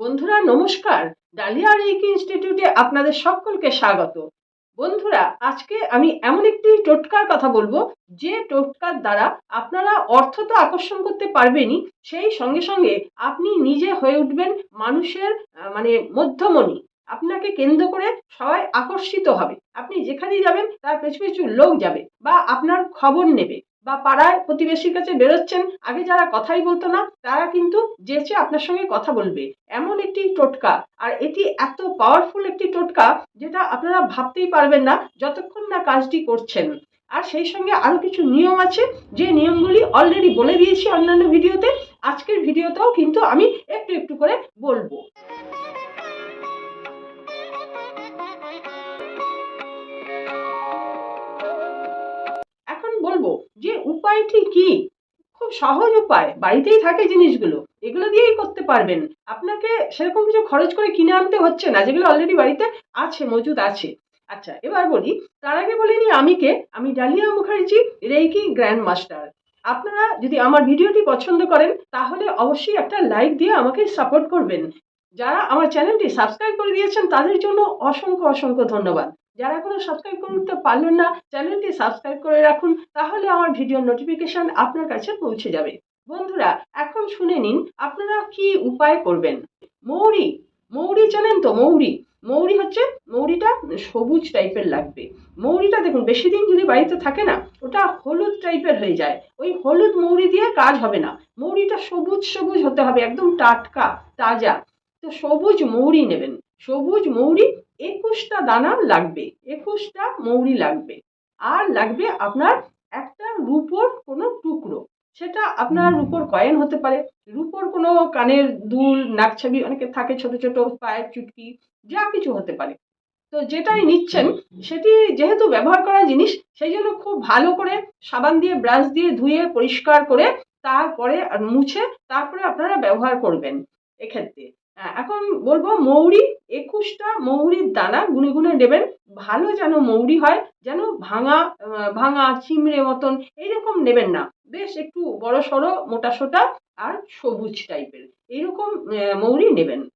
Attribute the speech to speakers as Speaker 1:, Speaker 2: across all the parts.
Speaker 1: বন্ধুরা, নমস্কার। Dahlia reiki ইনস্টিটিউটে আপনাদের সকলকে স্বাগত। বন্ধুরা, আজকে আমি এমন একটি টোটকার কথা বলব, যে টোটকার দ্বারা আপনারা অর্থ তো আকর্ষণ করতে পারবেনই, সেই সঙ্গে সঙ্গে আপনি নিজে হয়ে উঠবেন মানুষের মানে মধ্যমণি। আপনাকে কেন্দ্র করে সবাই আকর্ষিত হবে। আপনি যেখানেই যাবেন, তার পেছু পেছু লোক যাবে বা আপনার খবর নেবে। বা পাড়ায় প্রতিবেশীর কাছে বেরোচ্ছেন, আগে যারা কথাই বলতো না, তারা কিন্তু যেচে আপনার সঙ্গে কথা বলবে। এমন একটি টোটকা, আর এটি এত পাওয়ারফুল একটি টোটকা যেটা আপনারা ভাবতেই পারবেন না যতক্ষণ না কাজটি করছেন। আর সেই সঙ্গে আরও কিছু নিয়ম আছে, যে নিয়মগুলি অলরেডি বলে দিয়েছি অন্যান্য ভিডিওতে, আজকের ভিডিওতেও কিন্তু আমি একটু একটু করে বলব। এখন বলব যে উপায়টি কি? খুব সহজ উপায়। বাড়িতেই থাকে জিনিসগুলো। এগুলো দিয়েই করতে পারবেন। আপনাকে সেরকম কিছু খরচ করে কিনে আনতে হচ্ছে না। যেগুলো অলরেডি বাড়িতে আছে, মজুদ আছে। আচ্ছা এবার বলি, তার আগে বলিনি আমি কে আমি Dalia Mukherjee, reiki grand master আপনারা যদি আমার ভিডিওটি পছন্দ করেন, তাহলে অবশ্যই একটা লাইক দিয়ে আমাকে সাপোর্ট করবেন। যারা আমার চ্যানেলটি সাবস্ক্রাইব করে দিয়েছেন, তাদের জন্য অসংখ্য অসংখ্য ধন্যবাদ। যারা কোনো সাবস্ক্রাইব করতে পারলেন না, চ্যানেলটি সাবস্ক্রাইব করে রাখুন, তাহলে আমার ভিডিওর নোটিফিকেশন আপনার কাছে পৌঁছে যাবে। বন্ধুরা, এখন শুনে নিন, আপনারা কি উপায় করবেন? মৌরি মৌরি জানেন তো মৌরি? মৌরি হচ্ছে, মৌরিটা সবুজ টাইপের লাগবে। মৌরিটা দেখুন, বেশি দিন যদি বাড়িতে থাকে না, ওটা হলুদ টাইপের হয়ে যায়। ওই হলুদ মৌরি দিয়ে কাজ হবে না। মৌরিটা সবুজ সবুজ হতে হবে, একদম টাটকা, তাজা। তো সবুজ মৌরি নেবেন। সবুজ মৌরি একুশটা দানা লাগবে একুশটা মৌরি লাগবে। আর লাগবে আপনার একটা রূপোর কোনো টুকরো। সেটা আপনার রূপোর কয়েন হতে পারে রূপোর কোনো কানের দুল নাকছাবি অনেকে থাকে ছোট ছোট পায়ের চুটকি যা কিছু হতে পারে। তো যেটাই নিচ্ছেন সেটি যেহেতু ব্যবহার করা জিনিস সেই জন্য খুব ভালো করে সাবান দিয়ে ব্রাশ দিয়ে ধুয়ে পরিষ্কার করে তারপরে আর মুছে তারপরে আপনারা ব্যবহার করবেন এক্ষেত্রে। এখন বলব মৌরি একুশটা মৌরির দানা গুনে গুনে নেবেন। ভালো যেন মৌরি হয়, যেন ভাঙা ভাঙা চিমড়ে মতন এইরকম নেবেন না। বেশ একটু বড় সড়ো, মোটা সোটা আর সবুজ টাইপের এইরকম মৌরি নেবেন।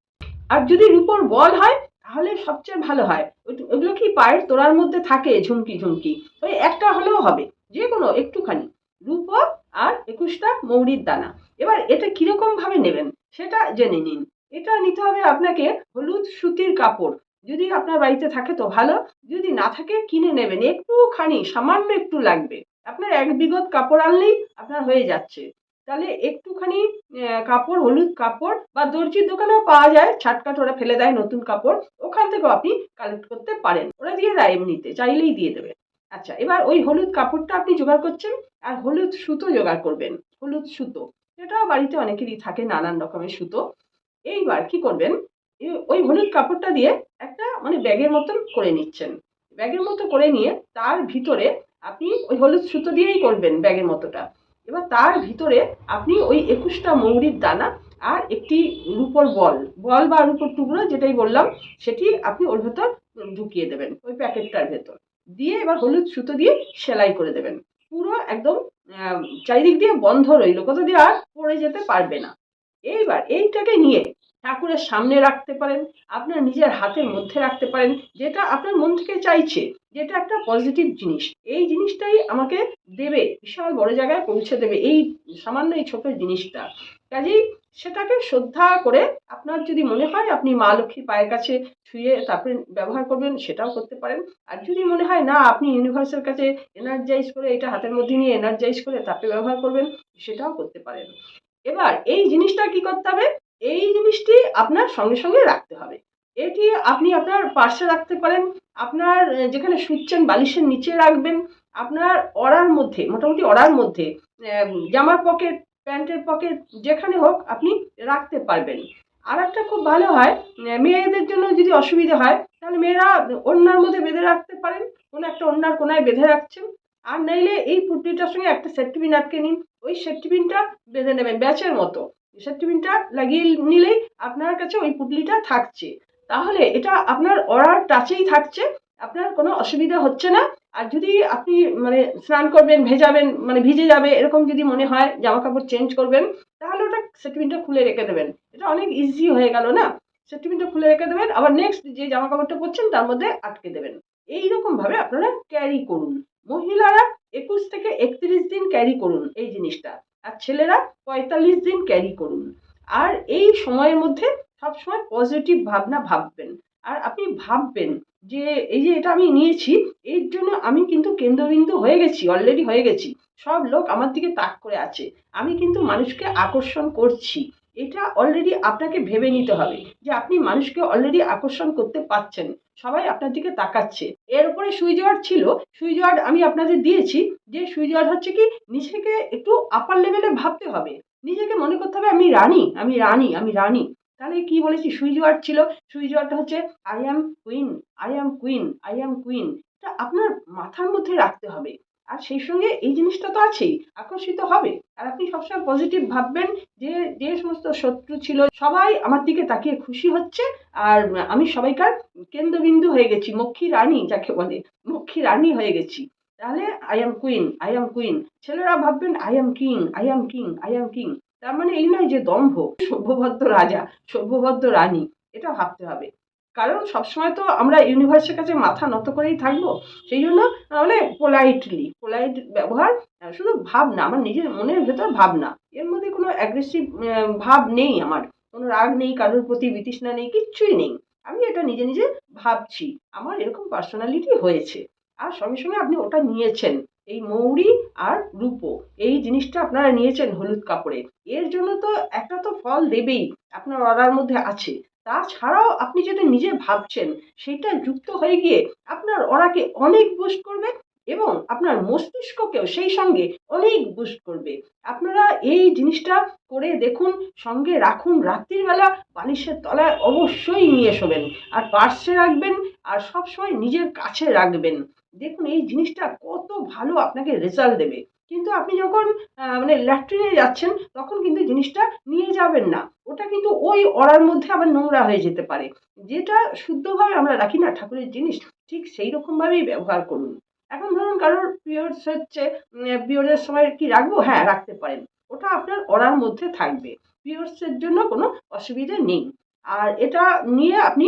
Speaker 1: আর যদি রূপোর বল হয়, তাহলে সবচেয়ে ভালো হয়। ওই- ওগুলো কি পায়ের তোড়ার মধ্যে থাকে, ঝুমকি ঝুমকি? ওই একটা হলেও হবে যে কোনো একটুখানি। রূপো আর একুশটা মৌরির দানা। এবার এটা কীরকম ভাবে নেবেন, সেটা জেনে নিন। এটা নিতে হবে আপনাকে হলুদ সুতির কাপড়। যদি আপনার বাড়িতে থাকে তো ভালো, যদি না থাকে কিনে নেবেন। একটুখানি, সামান্য একটু লাগবে। আপনার এক বিগত কাপড় আনলেই আপনার হয়ে যাচ্ছে। তাহলে একটুখানি কাপড়, হলুদ কাপড় বা দর্জির দোকানেও পাওয়া যায় ছাটকাট ওরা ফেলে দেয় নতুন কাপড়। ওখান থেকেও আপনি কালেক্ট করতে পারেন। ওরা দিয়ে দেয় এমনিতে, চাইলেই দিয়ে দেবে। আচ্ছা এবার ওই হলুদ কাপড়টা আপনি জোগাড় করছেন আর হলুদ সুতো জোগাড় করবেন, হলুদ সুতো। এটাও বাড়িতে অনেকেরই থাকে নানান রকমের সুতো। এইবার কি করবেন? ওই হলুদ কাপড়টা দিয়ে একটা মানে ব্যাগের মতন করে নিচ্ছেন। ব্যাগের মতো করে নিয়ে তার ভিতরে আপনি ওই হলুদ সুতো দিয়েই করবেন ব্যাগের মতোটা। এবার তার ভিতরে আপনি ওই একুশটা মৌরির দানা আর একটি রূপোর বল বল বা রূপোর টুকরো যেটাই বললাম, সেটি আপনি ওর ভেতর ঢুকিয়ে দেবেন ওই প্যাকেটটার ভেতর। দিয়ে এবার হলুদ সুতো দিয়ে সেলাই করে দেবেন। পুরো একদম চারিদিক দিয়ে বন্ধ রইল, কোথা দিয়ে আর পড়ে যেতে পারবে না। এইবার এইটাকে নিয়ে ঠাকুরের সামনে রাখতে পারেন, আপনার নিজের হাতের মধ্যে রাখতে পারেন, যেটা আপনার মন থেকে চাইছে, যেটা একটা পজিটিভ জিনিস। এই জিনিসটাই আমাকে দেবে, বিশাল বড় জায়গায় পৌঁছে দেবে, এই সামান্য এই ছোট জিনিসটা। কাজেই সেটাকে শ্রদ্ধা করে আপনার যদি মনে হয় আপনি মা লক্ষ্মীর পায়ের কাছে ছুঁয়ে তারপরে ব্যবহার করবেন, সেটাও করতে পারেন। আর যদি মনে হয় না, আপনি ইউনিভার্সের কাছে এনার্জাইজ করে এটা হাতের মধ্যে নিয়ে এনার্জাইজ করে তারপরে ব্যবহার করবেন, সেটাও করতে পারেন। এবার এই জিনিসটা কি করতে হবে? এই জিনিসটি আপনার সঙ্গে সঙ্গে রাখতে হবে। এটি আপনি আপনার পার্সে রাখতে পারেন, আপনার যেখানে শুচ্ছেন, বালিশের নিচে রাখবেন, আপনার অড়ার মধ্যে, মোটামুটি অড়ার মধ্যে জামার পকেট, প্যান্টের পকেট, যেখানে হোক আপনি রাখতে পারবেন। আর একটা খুব ভালো হয় মেয়েদের জন্য যদি অসুবিধা হয়, তাহলে মেয়েরা ওড়নার মধ্যে বেঁধে রাখতে পারেন। কোনো একটা ওড়নার কোনায় বেঁধে রাখছেন। আর নাইলে এই পুটলিটার সঙ্গে একটা সেফটিপিন আটকে নিন। ওই সেফটিপিনটা বেঁধে নেবেন, ব্যাচের মতো। সেফটিপিনটা লাগিয়ে নিলেই আপনার কাছে ওই পুটলিটা থাকছে। তাহলে এটা আপনার অরার টাচেই থাকছে, আপনার কোনো অসুবিধা হচ্ছে না। আর যদি আপনি মানে স্নান করবেন, ভেজাবেন মানে ভিজে যাবে, এরকম যদি মনে হয় জামা কাপড় চেঞ্জ করবেন, তাহলে ওটা সেটিপিনটা খুলে রেখে দেবেন। এটা অনেক ইজি হয়ে গেল না? সেটিপিনটা খুলে রেখে দেবেন, আবার নেক্সট যে জামা কাপড়টা পরছেন, তার মধ্যে আটকে দেবেন। এইরকম ভাবে আপনারা ক্যারি করুন। মহিলারা একুশ থেকে একত্রিশ দিন ক্যারি করুন এই জিনিসটা। আর ছেলেরা পঁয়তাল্লিশ দিন ক্যারি করুন। আর এই সময়ের মধ্যে সবসময় পজিটিভ ভাবনা ভাববেন। আর আপনি ভাববেন যে, এই যে এটা আমি নিয়েছি, এর জন্য আমি কিন্তু কেন্দ্রবিন্দু হয়ে গেছি অলরেডি হয়ে গেছি। সব লোক আমার দিকে তাক করে আছে। আমি কিন্তু মানুষকে আকর্ষণ করছি। এটা অলরেডি আপনাকে ভেবে নিতে হবে যে আপনি মানুষকে অলরেডি আকর্ষণ করতে পারছেন। সবাই আপনার দিকে তাকাচ্ছে। এর উপরে সুইচ ওয়ার্ড ছিল। সুইচ ওয়ার্ড আমি আপনাদের দিয়েছি যে সুইচ ওয়ার্ড হচ্ছে কি, নিজেকে একটু আপার লেভেলে ভাবতে হবে। নিজেকে মনে করতে হবে আমি রানী আমি রানী আমি রানী। তাহলে কি বলেছি? সুইচ ওয়ার্ড ছিল। সুইচ ওয়ার্ডটা হচ্ছে I am queen I am queen I am queen আপনার মাথার মধ্যে রাখতে হবে। আর সেই সঙ্গে এই জিনিসটা তো আছেই, আকর্ষিত হবে। আর আপনি সবসময় পজিটিভ ভাববেন যে যে সমস্ত শত্রু ছিল, সবাই আমার দিকে তাকিয়ে খুশি হচ্ছে। আর আমি সবাইকার কেন্দ্রবিন্দু হয়ে গেছি মক্ষী রানী যাকে বলে মক্ষী রানী হয়ে গেছি। তাহলে I am queen I am queen ছেলেরা ভাববেন I am king I am king I am king তার মানে এই নয় যে দম্ভ, সভ্যভদ্র রাজা, সভ্যভদ্র রানী, এটা ভাবতে হবে। কারণ সবসময় তো আমরা ইউনিভার্সের কাছে মাথা নত করেই থাকব। সেই জন্য মানে পোলাইটলি পোলাইট ব্যবহার শুধু ভাবনা, আমার নিজের মনের ভেতর ভাবনা। এর মধ্যে কোনো অ্যাগ্রেসিভ ভাব নেই আমার। কোনো রাগ নেই, কারোর প্রতি বিতৃষ্ণা নেই, কিচ্ছুই নেই। আমি এটা নিজে নিজে ভাবছি। আমার এরকম পার্সোনালিটি হয়েছে। আর সঙ্গে সঙ্গে আপনি ওটা নিয়েছেন। এই মৌরি আর রূপো, এই জিনিসটা আপনারা নিয়েছেন হলুদ কাপড়ে। এর জন্য তো একটা তো ফল দেবেই। আপনার অর্ডার মধ্যে আছে। তাছাড়াও আপনি যেটা নিজে ভাবছেন সেটা যুক্ত হয়ে গিয়ে আপনার অরাকে অনেক বুস্ট করবে এবং আপনার মস্তিষ্ককেও সেই সঙ্গে অনেক বুস্ট করবে। আপনারা এই জিনিসটা করে দেখুন, সঙ্গে রাখুন রাত্রির বেলা বালিশের তলায় অবশ্যই নিয়ে শোবেন, আর পার্সে রাখবেন, আর সবসময় নিজের কাছে রাখবেন। দেখুন, এই জিনিসটা কত ভালো আপনাকে রেজাল্ট দেবে। কিন্তু আপনি যখন মানে ল্যাট্রিনে যাচ্ছেন, তখন কিন্তু জিনিসটা নিয়ে যাবেন না। ওটা কিন্তু ওই অড়ার মধ্যে আবার নোংরা হয়ে যেতে পারে। যেটা শুদ্ধভাবে আমরা রাখি না ঠাকুরের জিনিস, ঠিক সেই রকমভাবেই ব্যবহার করুন। এখন ধরুন কারোর পিরিয়ডস হচ্ছে পিরিয়ডের সময় কি রাখব? হ্যাঁ রাখতে পারেন। ওটা আপনার অড়ার মধ্যে থাকবে। পিরিয়ডসের জন্য কোনো অসুবিধা নেই। আর এটা নিয়ে আপনি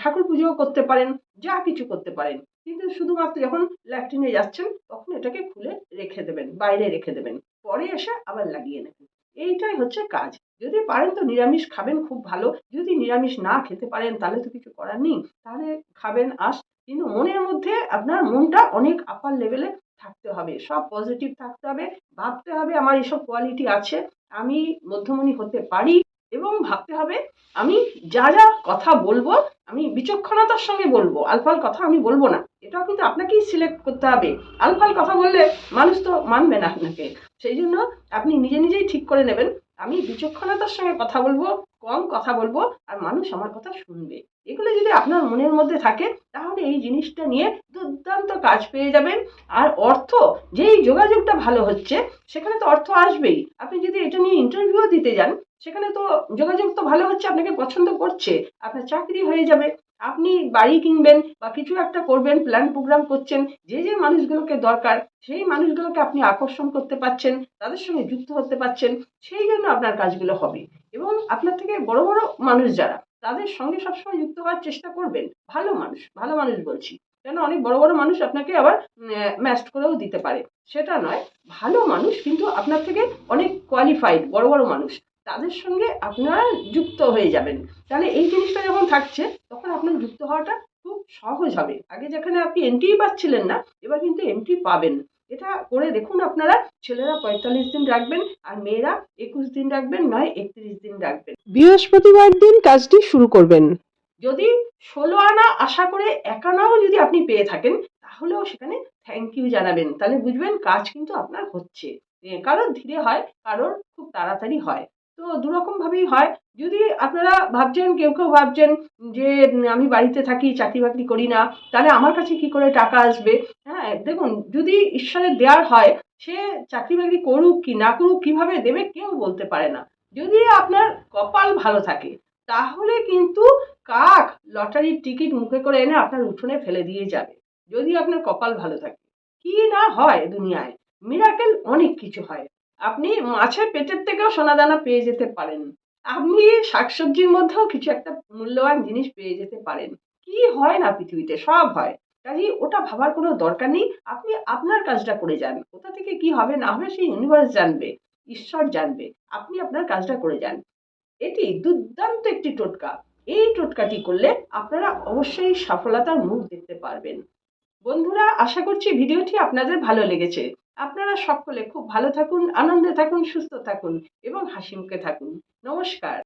Speaker 1: ঠাকুর পুজো করতে পারেন, যা কিছু করতে পারেন। কিন্তু শুধুমাত্র যখন ল্যাট্রিনে যাচ্ছেন, তখন এটাকে খুলে রেখে দেবেন, বাইরে রেখে দেবেন। পরে এসে আবার লাগিয়ে নেবেন। এইটাই হচ্ছে কাজ। যদি পারেন তো নিরামিষ খাবেন, খুব ভালো। যদি নিরামিষ না খেতে পারেন, তাহলে তো কিছু করার নেই। তাহলে খাবেন, আস। কিন্তু মনের মধ্যে আপনার মনটা অনেক আপার লেভেলে থাকতে হবে। সব পজিটিভ থাকতে হবে। ভাবতে হবে আমার এসব কোয়ালিটি আছে, আমি মধ্যমণি হতে পারি এবং ভাবতে হবে আমি যা যা কথা বলব, আমি বিচক্ষণতার সঙ্গে বলব। আলফাল কথা আমি বলব না। এটাও কিন্তু আপনাকেই সিলেক্ট করতে হবে। আলফাল কথা বললে মানুষ তো মানবে না আপনাকে। সেই জন্য আপনি নিজে নিজেই ঠিক করে নেবেন। আমি বিচক্ষণতার সঙ্গে কথা বলব, কম কথা বলব, আর মানুষ আমার কথা শুনবে। এগুলো যদি আপনার মনের মধ্যে থাকে, তাহলে এই জিনিসটা নিয়ে দুর্দান্ত কাজ পেয়ে যাবেন। আর অর্থ, যেই যোগাযোগটা ভালো হচ্ছে, সেখানে তো অর্থ আসবেই। আপনি যদি এটা নিয়ে ইন্টারভিউ দিতে যান, সেখানে তো যোগাযোগ তো ভালো হচ্ছে, আপনাকে পছন্দ করছে, আপনার চাকরি হয়ে যাবে। আপনি বাড়ি কিনবেন বা কিছু একটা করবেন প্ল্যান প্রোগ্রাম করছেন, যে যে মানুষগুলোকে দরকার, সেই মানুষগুলোকে আপনি আকর্ষণ করতে পারছেন, তাদের সঙ্গে যুক্ত হতে পারছেন, সেই জন্য আপনার কাজগুলো হবে। এবং আপনার থেকে বড় বড় মানুষ যারা, তাদের সঙ্গে সবসময় যুক্ত হওয়ার চেষ্টা করবেন। ভালো মানুষ ভালো মানুষ বলছি। কেন অনেক বড় বড় মানুষ আপনাকে আবার ম্যাস্ট করেও দিতে পারে। সেটা নয়, ভালো মানুষ কিন্তু আপনার থেকে অনেক কোয়ালিফাইড বড় বড় মানুষ। তাদের সঙ্গে আপনারা যুক্ত হয়ে যাবেন। তাহলে এই জিনিসটা যখন থাকছে তখন আপনার যুক্ত হওয়াটা খুব সহজ হবে। আগে যেখানে আপনি এন্ট্রিই পাচ্ছিলেন না এবার কিন্তু এন্ট্রি পাবেন। এটা করে দেখুন আপনারা ছেলেরা পঁয়তাল্লিশ দিন রাখবেন আর মেয়েরা একুশ দিন রাখবেন নয় একত্রিশ দিন রাখবেন। বৃহস্পতিবার দিন কাজটি শুরু করবেন। যদি ষোলো আনা আশা করে এক আনাও যদি আপনি পেয়ে থাকেন তাহলেও সেখানে থ্যাংক ইউ জানাবেন। তাহলে বুঝবেন কাজ কিন্তু আপনার হচ্ছে। কারোর ধীরে হয় কারোর খুব তাড়াতাড়ি হয়। তো দুরকম ভাবেই হয়। যদি আপনারা ভাবছেন, কেউ কেউ ভাবছেন যে আমি বাড়িতে থাকি চাকরি বাকরি করি না, তাহলে আমার কাছে কি করে টাকা আসবে? হ্যাঁ দেখুন, যদি ঈশ্বরের দেওয়ার হয়, সে চাকরি বাকরি করুক কি না করুক, কীভাবে দেবে কেউ বলতে পারে না। যদি আপনার কপাল ভালো থাকে, তাহলে কিন্তু কাক লটারির টিকিট মুখে করে এনে আপনার উঠোনে ফেলে দিয়ে যাবে। যদি আপনার কপাল ভালো থাকে। কি না হয় দুনিয়ায়। মিরাকেল অনেক কিছু হয়। আপনি মাছের পেটের থেকেও সোনাদানা পেয়ে যেতে পারেন। আপনি শাকসবজির মধ্যেও কিছু একটা মূল্যবান জিনিস পেয়ে যেতে পারেন। কি হয় না পৃথিবীতে? সব হয়। কাজেই ওটা ভাবার কোনো দরকার নেই। আপনি আপনার কাজটা করে যান। কোথা থেকে কি হবে না হবে সেই ইউনিভার্স জানবে। ঈশ্বর জানবে। আপনি আপনার কাজটা করে যান। এটি দুর্দান্ত একটি টোটকা। এই টোটকাটি করলে আপনারা অবশ্যই সফলতার মুখ দেখতে পারবেন। বন্ধুরা, আশা করছি ভিডিওটি আপনাদের ভালো লেগেছে। আপনারা সকলে খুব ভালো থাকুন আনন্দে থাকুন সুস্থ থাকুন এবং হাসি মুখে থাকুন। নমস্কার।